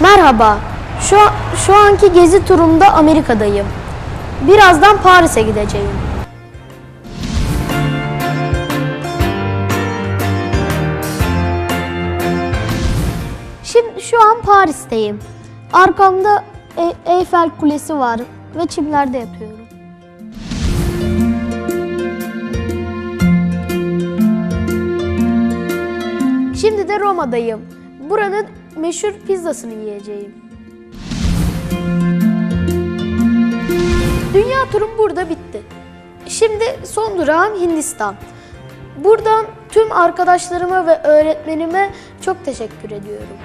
Merhaba. Şu, şu anki gezi turumda Amerika'dayım. Birazdan Paris'e gideceğim. Şimdi şu an Paris'teyim. Arkamda E- Eyfel Kulesi var ve çimlerde yatıyorum. Şimdi de Roma'dayım. Buranın meşhur pizzasını yiyeceğim. Dünya turum burada bitti. Şimdi son durağım Hindistan. Buradan tüm arkadaşlarıma ve öğretmenime çok teşekkür ediyorum.